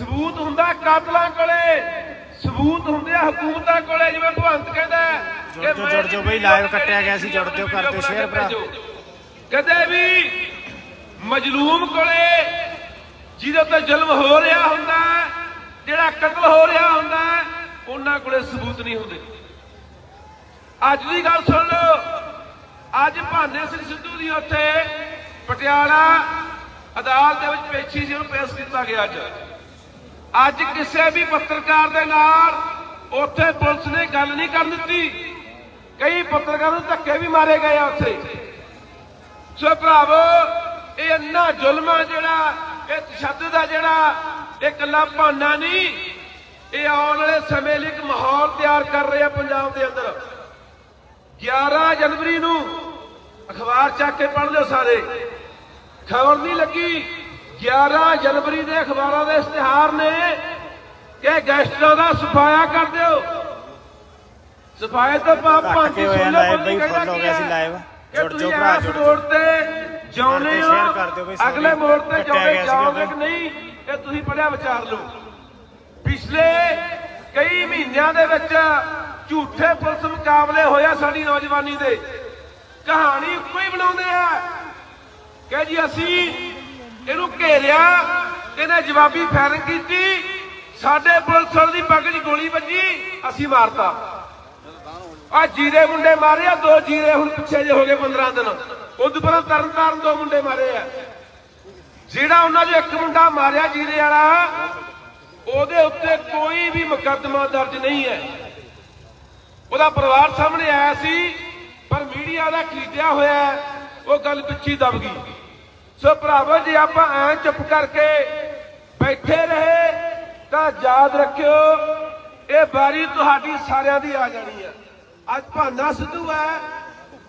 ਸਬੂਤ ਹੁੰਦਾ ਕਾਤਲਾਂ ਕੋਲੇ। ਸਬੂਤ ਹੁੰਦੇ ਆ ਹਕੂਮਤਾਂ ਕੋਲੇ ਜਿਵੇਂ ਭਗਵੰਤ ਕਹਿੰਦਾ ਜੁੜ ਮੈਂ ਜੁੜ ਜਾਓ ਬਈ, live ਕੱਟਿਆ ਗਿਆ ਸੀ, ਜੁੜ ਜਾਓ, ਕਰ ਦਿਓ share ਭਰਾ। ਕਦੇ ਵੀ ਮਜਲੂਮ ਕੋਲੇ ਜਿਹਦੇ ਉੱਤੇ ਜ਼ੁਲਮ ਹੋ ਰਿਹਾ ਹੁੰਦਾ ਜਿਹੜਾ ਕਤਲ ਹੋ ਰਿਹਾ ਹੁੰਦਾ ਉਹਨਾਂ ਕੋਲੇ ਸਬੂਤ ਨਹੀਂ ਹੁੰਦੇ। ਅੱਜ ਦੀ ਗੱਲ ਸੁਣ ਲਓ ਅੱਜ ਭਾਨੇ ਸਿੰਘ ਸਿੱਧੂ ਦੀ ਉੱਥੇ ਪਟਿਆਲਾ ਅਦਾਲਤ ਦੇ ਵਿੱਚ ਪੇਸ਼ੀ ਸੀ ਉਹਨੂੰ ਪੇਸ਼ ਕੀਤਾ ਗਿਆ ਅੱਜ। ਅੱਜ ਕਿਸੇ ਵੀ ਪੱਤਰਕਾਰ ਦੇ ਨਾਲ ਉੱਥੇ ਪੁਲਿਸ ਨੇ ਗੱਲ ਨਹੀਂ ਕਰਨ ਦਿੱਤੀ। ਕਈ ਪੱਤਰਕਾਰਾਂ ਨੂੰ ਧੱਕੇ ਵੀ ਮਾਰੇ ਗਏ ਆ ਉੱਥੇ। ਸੋ ਭਰਾਵੋ, ਇਹ ਇੰਨਾ ਜ਼ੁਲਮ ਆ ਜਿਹੜਾ, ਇਹ ਤਸ਼ੱਦਦ ਆ ਜਿਹੜਾ, ਇਹ ਇਕੱਲਾ ਭਾਨਾ ਨਹੀਂ, ਇਹ ਆਉਣ ਵਾਲੇ ਸਮੇਂ ਲਈ ਇੱਕ ਮਾਹੌਲ ਤਿਆਰ ਕਰ ਰਿਹਾ ਪੰਜਾਬ ਦੇ ਅੰਦਰ। 11 ਜਨਵਰੀ ਨੂੰ ਅਖਬਾਰ ਚੱਕ ਕੇ ਪੜ੍ਹ ਲਿਓ ਸਾਰੇ। ਖਬਰ ਨਹੀਂ ਲੱਗੀ। 11 ਜਨਵਰੀ ਦੇ ਅਖਬਾਰਾਂ ਦੇ ਇਸ਼ਤਿਹਾਰ ਨੇ ਕਿ ਗੈਸਟਰਾਂ ਦਾ ਸਫਾਇਆ ਕਰ ਦਿਓ ਸਫਾਇਆ ਤਾਂ ਪਾਪ ਕੱਟ ਭਾਂਤੀ ਕੇ ਹੋਇਆ ਸੁਣ ਲਓ, live ਬੋਲੀ ਬਈ, full ਹੋ ਗਿਆ ਸੀ। ਕਿ ਜੁੜ ਜਾਓ ਭਰਾ, ਜੁੜ ਮੋੜ ਤੇ ਜਾਉਨੇ ਹੋ। ਅਗਲੇ ਮੋੜ ਤੇ ਕੱਟਿਆ ਜਾਓਗੇ। ਕਿ ਨਹੀਂ ਇਹ ਤੁਸੀਂ ਪੜਿਆ ਵਿਚਾਰ ਲਓ ਪਿਛਲੇ ਕਈ ਮਹੀਨਿਆਂ ਦੇ ਵਿੱਚ ਝੂਠੇ ਪੁਲਿਸ ਮੁਕਾਬਲੇ ਹੋਇਆ ਸਾਡੀ ਨੌਜਵਾਨੀ ਦੇ ਕਹਾਣੀ ਹੀ ਬਣਾਉਂਦੇ ਆ ਕਿ ਜੀ ਅਸੀਂ ਇਹਨੂੰ ਘੇਰਿਆ, ਇਹਨੇ ਜਵਾਬੀ ਫਾਇਰਿੰਗ ਕੀਤੀ। ਸਾਡੇ ਪੁਲਿਸ ਵਾਲੇ ਦੀ ਪੱਗ 'ਚ ਗੋਲੀ ਵੱਜੀ, ਅਸੀਂ ਮਾਰਤਾ ਆ ਜੀਰੇ ਮੁੰਡੇ ਮਾਰੇ ਆ, ਦੋ ਜੀਰੇ ਹੁਣ ਪਿੱਛੇ ਜੇ ਹੋ ਗਏ 15 ਦਿਨ। ਉਦੋਂ ਪਹਿਲਾਂ ਤਰਨ ਦੋ ਮੁੰਡੇ ਮਾਰੇ ਆ। ਜਿਹੜਾ ਉਹਨਾਂ 'ਚੋਂ ਇੱਕ ਮੁੰਡਾ ਮਾਰਿਆ ਜੀਰੇ ਵਾਲਾ, ਉਹਦੇ ਉੱਤੇ ਕੋਈ ਵੀ ਮੁਕੱਦਮਾ ਦਰਜ ਨਹੀਂ ਹੈ। ਉਹਦਾ ਪਰਿਵਾਰ ਸਾਹਮਣੇ ਆਇਆ ਸੀ, ਪਰ ਮੀਡੀਆ ਦਾ ਖਰੀਦਿਆ ਹੋਇਆ, ਉਹ ਗੱਲ ਪਿੱਛੇ ਦਬ ਗਈ। ਸੋ ਭਰਾਵੋ, ਜੀ ਆਪਾਂ ਐ ਚੁੱਪ ਕਰਕੇ ਬੈਠੇ ਰਹੇ, ਤਾਂ ਯਾਦ ਰੱਖਿਓ, ਇਹ ਵਾਰੀ ਤੁਹਾਡੀ ਸਾਰਿਆਂ ਦੀ ਆ ਜਾਣੀ ਹੈ ਅੱਜ ਭਾਨਾ ਸਿੱਧੂ ਹੈ।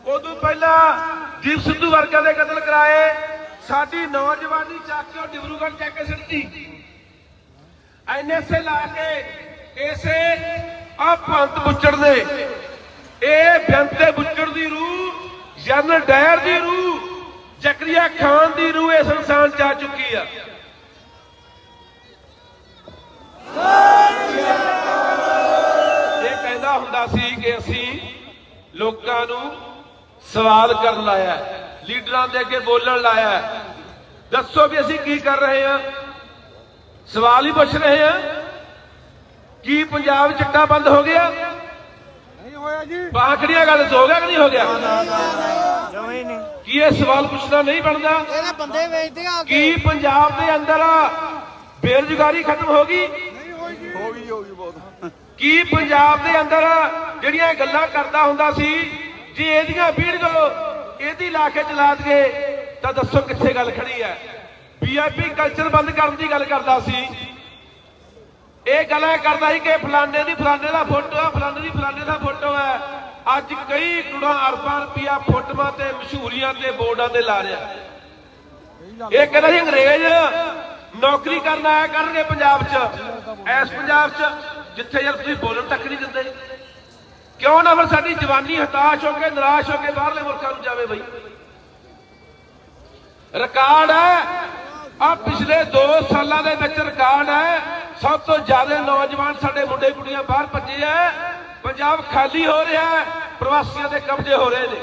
ਉਦੋਂ ਪਹਿਲਾਂ ਦੀਪ ਸਿੱਧੂ ਵਰਗਿਆਂ ਦੇ ਕਤਲ ਕਰਾਏ। ਸਾਡੀ ਨੌਜਵਾਨੀ ਚੱਕ ਕੇ ਡਿਬਰੂਗੜ੍ਹ ਚੱਕ ਕੇ ਸਿੱਟੀ। ਐਨਐਸਏ ਲਾ ਕੇ ਇਸੇ ਆ ਪੰਤ ਬੁੱਚੜ ਦੇ। ਇਹ ਬੇਅੰਤੇ ਬੁੱਚੜ ਦੀ ਰੂਹ ਜਨਰਲ ਡਾਇਰ ਦੀ ਰੂਹ ਜ਼ਕਰੀਆ ਖਾਨ ਦੀ ਰੂਹ ਇਸ ਇਨਸਾਨ ਚ ਆ ਚੁੱਕੀ ਆ। ਇਹ ਕਹਿੰਦਾ ਹੁੰਦਾ ਸੀ ਕਿ ਅਸੀਂ ਲੋਕਾਂ ਨੂੰ ਸਵਾਲ ਕਰਨ ਲਾਇਆ ਲੀਡਰਾਂ ਦੇ ਅੱਗੇ ਬੋਲਣ ਲਾਇਆ। ਦੱਸੋ ਵੀ ਅਸੀਂ ਕੀ ਕਰ ਰਹੇ ਹਾਂ? ਸਵਾਲ ਹੀ ਪੁੱਛ ਰਹੇ ਹਾਂ। ਕੀ ਪੰਜਾਬ ਚਿੱਟਾ ਬੰਦ ਹੋ ਗਿਆ? ਨਹੀਂ ਹੋਇਆ ਜੀ। ਬਾਹਾਂ ਖੜੀਆਂ ਗੱਲ ਹੋ ਗਿਆ ਕਿ ਨਹੀਂ ਹੋ ਗਿਆ? ਜਮੇ ਹੀ ਨਹੀਂ ਕੀ ਇਹ ਸਵਾਲ ਪੁੱਛਣਾ ਨਹੀਂ ਬਣਦਾ? ਇਹਨੇ ਬੰਦੇ ਵੇਚਦੇ ਆ ਕੀ। ਪੰਜਾਬ ਦੇ ਅੰਦਰ ਬੇਰੁਜ਼ਗਾਰੀ ਖਤਮ ਹੋ ਗਈ? ਨਹੀਂ ਹੋਈ ਜੀ। ਹੋ ਗਈ ਹੋ ਗਈ ਬਹੁਤ। ਕੀ ਪੰਜਾਬ ਦੇ ਅੰਦਰ ਜਿਹੜੀਆਂ ਗੱਲਾਂ ਕਰਦਾ ਹੁੰਦਾ ਸੀ ਜੇ ਇਹਦੀਆਂ ਵੀਡੀਓ ਇਹਦੀ ਲਾ ਕੇ ਚਲਾ ਦਈਏ ਤਾਂ ਦੱਸੋ ਕਿੱਥੇ ਗੱਲ ਖੜੀ ਹੈ? ਵੀਆਈਪੀ ਕਲਚਰ ਬੰਦ ਕਰਨ ਦੀ ਗੱਲ ਕਰਦਾ ਸੀ। ਇਹ ਗੱਲਾਂ ਕਰਦਾ ਸੀ ਕਿ ਫਲਾਣੇ ਦੀ ਫਲਾਣੇ ਦਾ ਫੋਟੋ ਹੈ ਫਲਾਣੇ ਦੀ ਫਲਾਣੇ ਦਾ ਫੋਟੋ ਹੈ ਅੱਜ ਕਈ ਕਰੋੜਾਂ ਅਰਬਾਂ ਰੁਪਇਆ ਫੋਟੋਆਂ ਤੇ ਮਸ਼ਹੂਰੀਆਂ ਤੇ ਬੋਰਡਾਂ ਤੇ ਲਾ ਰਿਹਾ। ਇਹ ਕਹਿੰਦਾ ਸੀ ਅੰਗਰੇਜ਼ ਨੌਕਰੀ ਕਰਨ ਆਇਆ ਕਰਨਗੇ ਪੰਜਾਬ 'ਚ। ਐਸ ਪੰਜਾਬ 'ਚ ਜਿੱਥੇ ਯਾਰ ਤੁਸੀਂ ਬੋਲਣ ਤੱਕ ਨਹੀਂ ਦਿੰਦੇ। ਕਿਉਂ ਨਾ ਫਿਰ ਸਾਡੀ ਜਵਾਨੀ ਹਤਾਸ਼ ਹੋ ਕੇ, ਨਿਰਾਸ਼ ਹੋ ਕੇ ਬਾਹਰਲੇ ਮੁਲਕਾਂ ਨੂੰ ਜਾਵੇ ਬਈ। ਰਿਕਾਰਡ ਹੈ। ਆ ਪਿਛਲੇ 2 ਸਾਲਾਂ ਦੇ ਵਿੱਚ ਰਿਕਾਰਡ ਹੈ। ਸਭ ਤੋਂ ਜ਼ਿਆਦਾ ਨੌਜਵਾਨ ਸਾਡੇ ਮੁੰਡੇ ਕੁੜੀਆਂ ਬਾਹਰ ਭੱਜੇ ਆ। ਪੰਜਾਬ ਖਾਲੀ ਹੋ ਰਿਹਾ ਹੈ ਪ੍ਰਵਾਸੀਆਂ ਦੇ ਕਬਜ਼ੇ ਹੋ ਰਹੇ ਨੇ।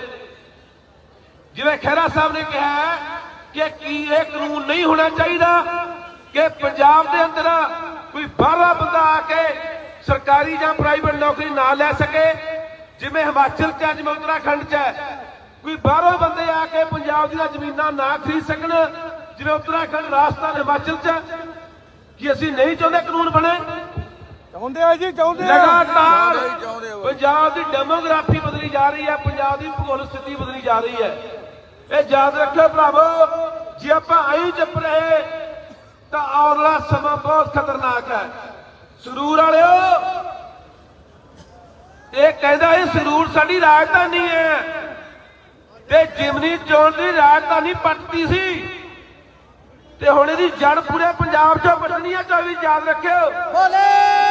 ਜਿਵੇਂ ਖਹਿਰਾ ਸਾਹਿਬ ਨੇ ਕਿਹਾ ਕਿ ਕੀ ਇਹ ਕਾਨੂੰਨ ਨਹੀਂ ਹੋਣਾ ਚਾਹੀਦਾ ਕਿ ਪੰਜਾਬ ਦੇ ਅੰਦਰ ਕੋਈ ਬਾਹਰਲਾ ਬੰਦਾ ਆ ਕੇ ਸਰਕਾਰੀ ਜਾਂ ਪ੍ਰਾਈਵੇਟ ਨੌਕਰੀ ਨਾ ਲੈ ਸਕੇ ਜਿਵੇਂ ਹਿਮਾਚਲ ਚ ਹੈ, ਜਿਵੇਂ ਉੱਤਰਾਖੰਡ ਚ ਹੈ। ਕੋਈ ਬਾਹਰੋਂ ਬੰਦੇ ਆ ਕੇ ਪੰਜਾਬ ਦੀਆਂ ਜ਼ਮੀਨਾਂ ਨਾ ਖਰੀਦ ਸਕਣ ਜਿਵੇਂ ਉੱਤਰਾਖੰਡ ਰਾਜਸਥਾਨ ਹਿਮਾਚਲ ਚ ਕਿ ਅਸੀਂ ਨਹੀਂ ਚਾਹੁੰਦੇ ਕਾਨੂੰਨ ਬਣੇ? ਚਾਹੁੰਦੇ ਆ ਜੀ ਚਾਹੁੰਦੇ ਆ। ਲਗਾਤਾਰ ਹੀ। ਪੰਜਾਬ ਦੀ ਡੈਮੋਗ੍ਰਾਫੀ ਬਦਲੀ ਜਾ ਰਹੀ ਹੈ ਪੰਜਾਬ ਦੀ ਭੂਗੋਲ ਸਥਿਤੀ ਬਦਲੀ ਜਾ ਰਹੀ ਹੈ। ਇਹ ਯਾਦ ਰੱਖਿਓ ਭਰਾਵੋ ਜੇ ਆਪਾਂ ਆਈ ਚੁੱਪ ਰਹੇ ਤਾਂ ਆਉਣਲਾ ਸਮਾਂ ਬਹੁਤ ਖਤਰਨਾਕ ਹੈ। ਸਰੂਰ ਵਾਲਿਓ ਇਹ ਕਹਿੰਦਾ ਇਹ ਸਰੂਰ ਸਾਡੀ ਰਾਜਧਾਨੀ ਹੈ। ਤੇ ਜਿਮਨੀ ਚੋਣ ਦੀ ਰਾਜਧਾਨੀ ਪੱਟਦੀ ਸੀ। ਤੇ ਹੁਣ ਇਹਦੀ ਜੜ ਪੂਰੇ ਪੰਜਾਬ 'ਚੋਂ ਵੱਢਣੀ ਆ 24 ਯਾਦ ਰੱਖਿਓ। ਬੋਲੇ!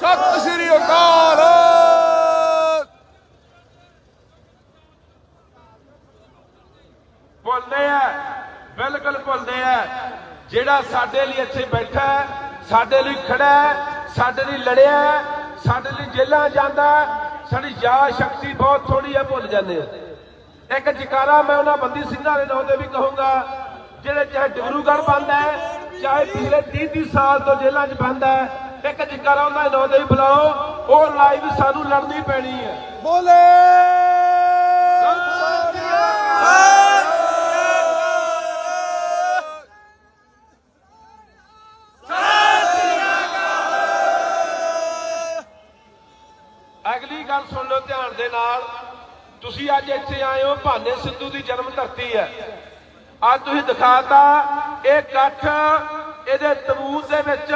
ਸਤਿ ਸ੍ਰੀ ਅਕਾਲ। ਭੁੱਲਦੇ ਆ, ਬਿਲਕੁਲ ਭੁੱਲਦੇ ਆ। ਜਿਹੜਾ ਸਾਡੇ ਲਈ ਇੱਥੇ ਬੈਠਾ ਸਾਡੇ ਲਈ ਖੜਾ ਸਾਡੇ ਲਈ ਲੜਿਆ ਸਾਡੇ ਲਈ ਜੇਲਾਂ ਜਾਂਦਾ ਸਾਡੀ ਯਾਦ ਸ਼ਕਤੀ ਬਹੁਤ ਥੋੜੀ ਹੈ, ਭੁੱਲ ਜਾਂਦੇ ਆ ਇੱਕ ਜਕਾਰਾ ਮੈਂ ਉਹਨਾਂ ਬੰਦੀ ਸਿੰਘਾਂ ਦੇ ਨਾਂ ਤੇ ਵੀ ਕਹੂੰਗਾ ਜਿਹੜੇ ਚਾਹੇ ਡਿਬਰੂਗੜ੍ਹ ਬੰਦ ਹੈ ਚਾਹੇ ਪਿਛਲੇ 30 30 ਸਾਲ ਤੋਂ ਜੇਲ੍ਹਾਂ 'ਚ ਬੰਦ ਹੈ ਇੱਕ ਜਕਾਰਾ ਉਹਨਾਂ ਦੇ ਨਾਂ ਤੇ ਵੀ ਬੁਲਾਓ ਉਹ ਲਾਈਵ ਸਾਨੂੰ ਲੜਨੀ ਪੈਣੀ ਹੈ। ਬੋਲੇ! ਅਗਲੀ ਗੱਲ ਸੁਣ ਲਓ ਧਿਆਨ ਦੇ ਨਾਲ। ਤੁਸੀਂ ਅੱਜ ਇੱਥੇ ਆਏ ਹੋ, ਭਾਨੇ ਸਿੱਧੂ ਦੀ ਜਨਮ ਧਰਤੀ ਹੈ। ਅੱਜ ਤੁਸੀਂ ਦਿਖਾਤਾ, ਇਹ ਇਕੱਠ ਇਹਦੇ ਤਬੂਤ ਦੇ ਵਿੱਚ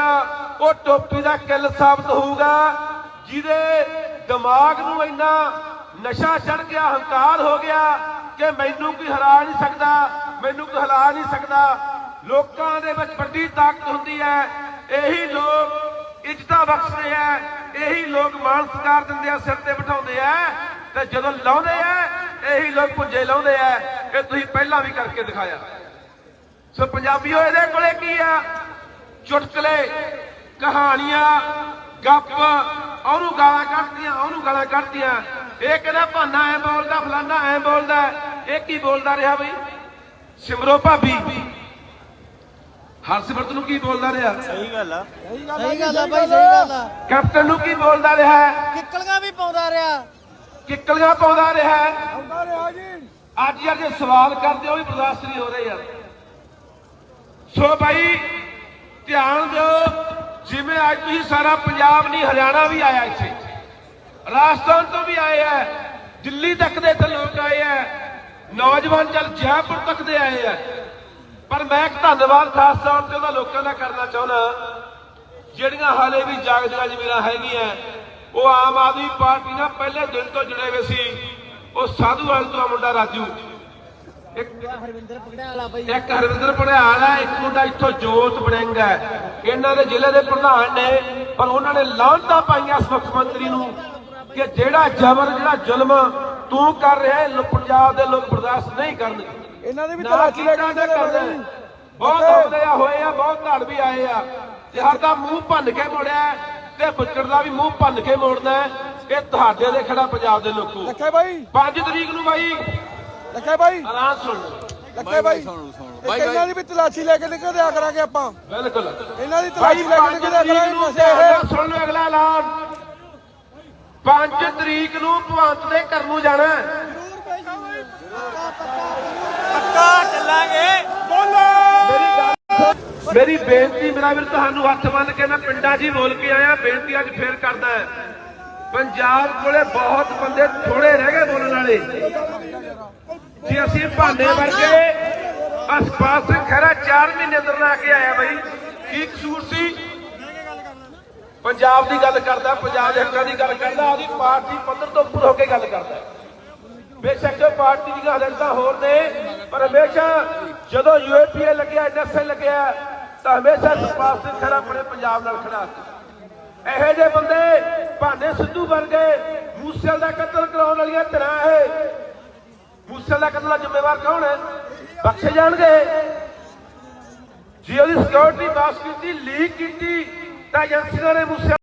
ਉਹ ਟੋਪੀ ਦਾ ਕਿੱਲ ਸਾਬਤ ਹੋਊਗਾ, ਜਿਹਦੇ ਦਿਮਾਗ ਨੂੰ ਇੰਨਾ ਨਸ਼ਾ ਚੜ ਗਿਆ, ਹੰਕਾਰ ਹੋ ਗਿਆ ਕਿ ਮੈਨੂੰ ਕੋਈ ਹਰਾ ਨਹੀਂ ਸਕਦਾ, ਮੈਨੂੰ ਕੋਈ ਹਿਲਾ ਨਹੀਂ ਸਕਦਾ। ਲੋਕਾਂ ਦੇ ਵਿੱਚ ਵੱਡੀ ਤਾਕਤ ਹੁੰਦੀ ਹੈ। ਇਹੀ ਲੋਕ ਇੱਜ਼ਤਾਂ ਬਖਸ਼ਦੇ ਆ ਇਹੀ ਲੋਕ ਮਾਣ ਸਤਿਕਾਰ ਦਿੰਦੇ ਆ, ਸਿਰ ਤੇ ਬਿਠਾਉਂਦੇ ਆ ਤੇ ਜਦੋਂ ਲਾਉਂਦੇ ਆ ਇਹੀ ਲੋਕ ਭੁੱਜੇ ਲਾਉਂਦੇ ਆ ਕਿ ਤੁਸੀਂ ਪਹਿਲਾਂ ਵੀ ਕਰਕੇ ਦਿਖਾਇਆ। ਸੋ ਪੰਜਾਬੀਓ ਇਹਦੇ ਕੋਲੇ ਕੀ ਆ? ਚੁਟਕਲੇ ਕਹਾਣੀਆਂ ਗੱਪ ਉਹਨੂੰ ਗਾਲਾਂ ਕੱਢਦੀਆਂ ਉਹਨੂੰ ਗਾਲਾਂ ਕੱਢਦੀਆਂ ਇਹ ਕਹਿੰਦਾ ਭਾਨਾ ਐ ਬੋਲਦਾ ਫਲਾਨਾ ਐ ਬੋਲਦਾ? ਇਹ ਕੀ ਬੋਲਦਾ ਰਿਹਾ ਬਈ? ਸਿਮਰੋ ਭਾਬੀ। ਹਰਸਿਮਰਤ ਨੂੰ ਕੀ ਬੋਲਦਾ ਰਿਹਾ? ਸਹੀ ਗੱਲ ਆ। ਸਹੀ ਗੱਲ ਆ ਬਾਈ ਸਹੀ ਗੱਲ ਆ। ਕੈਪਟਨ ਨੂੰ ਕੀ ਬੋਲਦਾ ਰਿਹਾ? ਕਿੱਕਲੀਆਂ ਵੀ ਪਾਉਂਦਾ ਰਿਹਾ। ਕਿੱਕਲੀਆਂ ਪਾਉਂਦਾ ਰਿਹਾ ਆਉਂਦਾ ਰਿਹਾ ਜੀ। ਅੱਜ ਯਾਰ ਜੇ ਸਵਾਲ ਕਰਦੇ ਹੋ ਵੀ ਬਰਦਾਸ਼ਤ ਨਹੀਂ ਹੋ ਰਹੇ ਯਾਰ। ਸੋ ਭਾਈ ਧਿਆਨ ਦਿਓ ਜਿਵੇਂ ਅੱਜ ਤੁਸੀਂ ਸਾਰਾ ਪੰਜਾਬ ਨਹੀਂ ਹਰਿਆਣਾ ਵੀ ਆਇਆ ਇੱਥੇ। ਰਾਜਸਥਾਨ ਤੋਂ ਵੀ ਆਏ ਆ ਦਿੱਲੀ ਤੱਕ ਦੇ ਇੱਥੇ ਲੋਕ ਆਏ ਆ ਨੌਜਵਾਨ ਚੱਲ ਜੈਪੁਰ ਤੱਕ ਦੇ ਆਏ ਆ। ਪਰ ਮੈਂ ਇੱਕ ਧੰਨਵਾਦ ਖਾਸ ਤੌਰ ਤੇ ਉਹਨਾਂ ਲੋਕਾਂ ਦਾ ਕਰਨਾ ਚਾਹੁੰਦਾ ਜਿਹੜੀਆਂ ਹਾਲੇ ਵੀ ਜਾਗਦੀਆਂ ਜ਼ਮੀਰਾਂ ਹੈਗੀਆਂ। ਉਹ ਆਮ ਆਦਮੀ ਪਾਰਟੀ ਨਾਲ ਪਹਿਲੇ ਦਿਨ ਤੋਂ ਜੁੜੇ ਹੋਏ ਸੀ। ਉਹ ਸਾਧੂਵਾਲ ਤੋਂ ਆ ਮੁੰਡਾ ਰਾਜੂ। ਇੱਕ ਹਰਵਿੰਦਰ ਪਗੜਾਲਾ ਬਾਈ? ਇੱਕ ਹਰਵਿੰਦਰ ਪੜਿਆਲ ਹੈ ਇੱਕ ਮੁੰਡਾ ਇੱਥੋਂ ਜੋਤ ਬੜਿੰਗ ਹੈ। ਇਹਨਾਂ ਦੇ ਜ਼ਿਲ੍ਹੇ ਦੇ ਪ੍ਰਧਾਨ ਨੇ ਪਰ ਉਹਨਾਂ ਨੇ ਲਾਹਨਤਾਂ ਪਾਈਆਂ ਮੁੱਖ ਮੰਤਰੀ ਨੂੰ ਕਿ ਜਿਹੜਾ ਜ਼ਬਰ ਜਿਹੜਾ ਜ਼ੁਲਮ ਤੂੰ ਕਰ ਰਿਹਾ ਹੈ ਪੰਜਾਬ ਦੇ ਲੋਕ ਬਰਦਾਸ਼ਤ ਨਹੀਂ ਕਰਨਗੇ ਇਹਨਾਂ ਦੇ ਵੀ ਤਲਾਸ਼ੀ ਲੈ ਕੇ ਤਾਂ ਕਰਦੇ ਨੇ। ਬਹੁਤ ਆ ਹੋਏ ਆ ਬਹੁਤ ਧੜ ਵੀ ਆਏ ਆ। ਤੇ ਸਾਡਾ ਮੂੰਹ ਭੰਨ ਕੇ ਮੋੜਿਆ ਤੇ ਬੁੱਚੜ ਦਾ ਵੀ ਮੂੰਹ ਭੰਨ ਕੇ ਮੋੜਨਾ ਹੈ। ਇਹ ਤੁਹਾਡੇ ਦੇ ਖੜਾ ਪੰਜਾਬ ਦੇ ਲੋਕੋ ਲੱਖੇ ਬਾਈ 5 ਤਰੀਕ ਨੂੰ ਬਾਈ ਲੱਖੇ ਬਾਈ ਆਰਾਮ ਸੁਣ ਲਓ। ਲੱਖੇ ਬਾਈ ਇੱਕ ਇਹਨਾਂ ਦੀ ਵੀ ਤਲਾਸ਼ੀ ਲੈ ਕੇ ਨਿਕਲ ਦਿਆ ਕਰਾਂਗੇ ਆਪਾਂ ਬਿਲਕੁਲ ਇਹਨਾਂ ਦੀ ਤਲਾਸ਼ੀ ਲੈ ਕੇ 5 ਨਿਕਲ ਤਰੀਕ ਕਰਾਂਗੇ ਸੁਣ ਲਓ ਅਗਲਾ ਐਲਾਨ 5 ਤਰੀਕ ਨੂੰ ਭਵੰਤ ਦੇ ਘਰ ਨੂੰ ਜਾਣਾ ਹੈ। ਪੱਕਾ ਚੱਲਾਂਗੇ ਗੱਲ ਮੇਰੀ ਬੇਨਤੀ ਮੇਰਾ ਵੀਰ, ਤੁਹਾਨੂੰ ਹੱਥ ਬੰਨ ਕੇ ਮੈਂ ਪਿੰਡਾਂ 'ਚ ਹੀ ਬੋਲ ਕੇ ਆਇਆ, ਬੇਨਤੀ ਅੱਜ ਫੇਰ ਕਰਦਾ ਹੈ। ਪੰਜਾਬ ਕੋਲੇ ਬਹੁਤ ਬੰਦੇ ਥੋੜੇ ਰਹਿ ਗਏ ਬੋਲਣ ਵਾਲੇ। ਜੇ ਅਸੀਂ ਭਾਨੇ ਵਰਗੇ ਅਸਪਾਲ ਸਿੰਘ ਖਹਿਰਾ 4 ਮਹੀਨੇ ਅੰਦਰ ਲਾ ਕੇ ਆਇਆ ਬਈ, ਕੀ ਕਸੂਰ ਸੀ? ਪੰਜਾਬ ਦੀ ਗੱਲ ਕਰਦਾ, ਪੰਜਾਬ ਦੇ ਹੱਕਾਂ ਦੀ ਗੱਲ ਕਰਦਾ ਆਦੀ ਪਾਰਟੀ ਪੱਧਰ ਤੋਂ ਉੱਪਰ ਹੋ ਕੇ ਗੱਲ ਕਰਦਾ। ਬੇਸ਼ੱਕ ਉਹ ਪਾਰਟੀ ਦੀਆਂ ਹਾਲਤਾਂ ਹੋਰ ਨੇ, ਪਰ ਹਮੇਸ਼ਾ ਜਦੋਂ ਯੂਏਪੀਏ ਲੱਗਿਆ ਐਨਐਸਏ ਲੱਗਿਆ ਤਾਂ ਹਮੇਸ਼ਾ ਸੁਪਾਲ ਸਿੰਘ ਖੜਾ ਆਪਣੇ ਪੰਜਾਬ ਨਾਲ ਖੜਾ ਇਹੋ ਜਿਹੇ ਬੰਦੇ ਭਾਨੇ ਸਿੱਧੂ ਵਰਗੇ ਮੂਸੇਲ ਦਾ ਕਤਲ ਕਰਾਉਣ ਵਾਲੀਆਂ ਧਿਰਾਂ ਇਹ। ਮੂਸੇਲ ਦਾ ਕਤਲ ਦਾ ਜ਼ਿੰਮੇਵਾਰ ਕੌਣ ਹੈ? ਬਖਸ਼ੇ ਜਾਣਗੇ। ਜੇ ਉਹਦੀ ਸਿਕਿਉਰਿਟੀ ਪਾਸ ਕੀਤੀ ਲੀਕ ਕੀਤੀ, ਤਾਂ ਏਜੰਸੀਆਂ ਨੇ ਮੂਸੇ